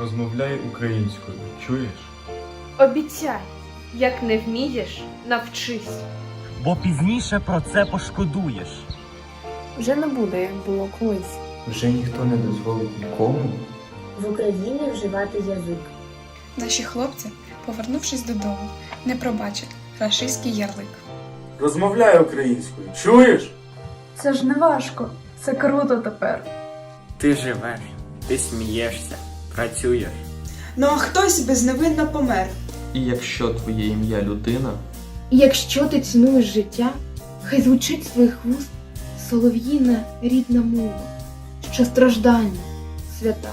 Розмовляй українською, чуєш? Обіцяй, як не вмієш, навчись. Бо пізніше про це пошкодуєш. Вже не буде, як було колись. Вже ніхто не дозволить нікому в Україні вживати язик. Наші хлопці, повернувшись додому, не пробачать рашистський ярлик. Розмовляй українською, чуєш? Це ж не важко, це круто тепер. Ти живеш, ти смієшся, працюєш. Ну а хтось безневинно помер. І якщо твоє ім'я людина, І якщо ти цінуєш життя, хай звучить з твоїх вуст солов'їна рідна мова, що страждання свята.